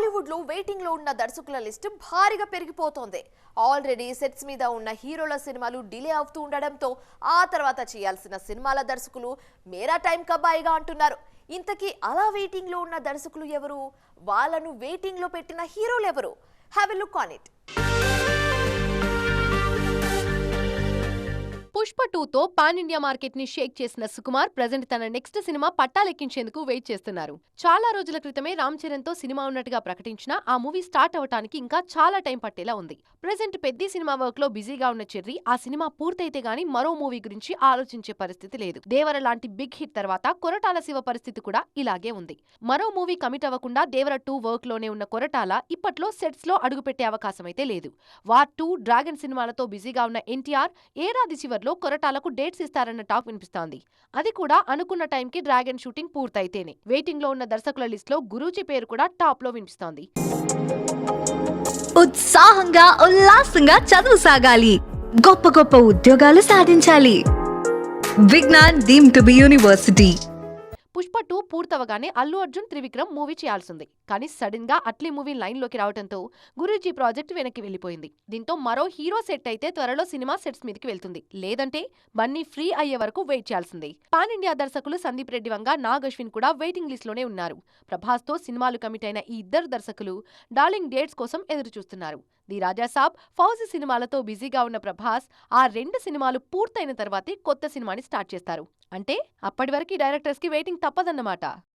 టాలీవుడ్లో వెయిటింగ్లో ఉన్న దర్శకుల లిస్ట్ భారీగా పెరిగిపోతోంది. ఆల్రెడీ సెట్స్ మీద ఉన్న హీరోల సినిమాలు డిలే అవుతూ ఉండడంతో ఆ తర్వాత చేయాల్సిన సినిమాల దర్శకులు మేరా టైం కబ్బాయిగా అంటున్నారు. ఇంతకీ అలా వెయిటింగ్లో ఉన్న దర్శకులు ఎవరు? వాళ్ళను వెయిటింగ్లో పెట్టిన హీరోలు ఎవరు? Have a look on it Pushpa టూతో పాన్ ఇండియా మార్కెట్ని షేక్ చేసిన సుకుమార్ ప్రజెంట్ తన నెక్స్ట్ సినిమా పట్టాలెక్కించేందుకు వెయిట్ చేస్తున్నారు. చాలా రోజుల క్రితమే రామ్ చరణ్తో సినిమా ఉన్నట్టుగా ప్రకటించిన ఆ మూవీ స్టార్ట్ అవటానికి ఇంకా చాలా టైం పట్టేలా ఉంది. ప్రజెంట్ పెద్ద సినిమా వర్క్లో బిజీగా ఉన్న చెర్రి ఆ సినిమా పూర్తయితే గానీ మరో మూవీ గురించి ఆలోచించే పరిస్థితి లేదు. దేవర లాంటి బిగ్ హిట్ తర్వాత కొరటాల శివ పరిస్థితి కూడా ఇలాగే ఉంది. మరో మూవీ కమిట్ అవ్వకుండా దేవర టూ వర్క్లోనే ఉన్న కొరటాల ఇప్పట్లో సెట్స్లో అడుగుపెట్టే అవకాశం అయితే లేదు. వార్ టూ డ్రాగన్ సినిమాలతో బిజీగా ఉన్న ఎన్టీఆర్ ఏడాది చివర్లో కొరటాలకు డేట్స్ ఇస్తారన్న టాక్ వినిపిస్తోంది. అది కూడా అనుకున్న టైంకి డ్రాగన్ షూటింగ్ పూర్తయితేనే. వెయిటింగ్లో ఉన్న దర్శకుల లిస్ట్లో గురూజీ పేరు కూడా టాప్లో వినిపిస్తోంది. ఉత్సాహంగా ఉల్లాసంగా చదువు సాగాలి. గొప్ప గొప్ప ఉద్యోగాలు సాధించాలి. Vignan deemed to be university. పూర్తవగానే Allu Arjun Trivikram movie చేయాల్సింది. కానీ సడన్గా అట్లీ మూవీ లైన్లోకి రావడంతో గురూజీ ప్రాజెక్ట్ వెనక్కి వెళ్ళిపోయింది దీంతో మరో హీరో సెట్ అయితే త్వరలో సినిమా సెట్స్ మీదకి వెళ్తుంది. లేదంటే బన్నీ ఫ్రీ అయ్యే వరకు వెయిట్ చేయాల్సిందే. పాన్ ఇండియా దర్శకులు సందీప్ రెడ్డి వంగ నాగ్ అశ్విన్ కూడా వెయిటింగ్ లిస్ట్లోనే ఉన్నారు. ప్రభాస్తో సినిమాలు కమిట్ అయిన ఈ ఇద్దరు దర్శకులు డార్లింగ్ డేట్స్ కోసం ఎదురు చూస్తున్నారు ది రాజాసాబ్ ఫౌజీ సినిమాలతో బిజీగా ఉన్న ప్రభాస్ ఆ రెండు సినిమాలు పూర్తయిన తర్వాతే కొత్త సినిమాని స్టార్ట్ చేస్తారు. అంటే అప్పటి వరకు డైరెక్టర్స్కి వెయిటింగ్ తప్పదన్నమాట.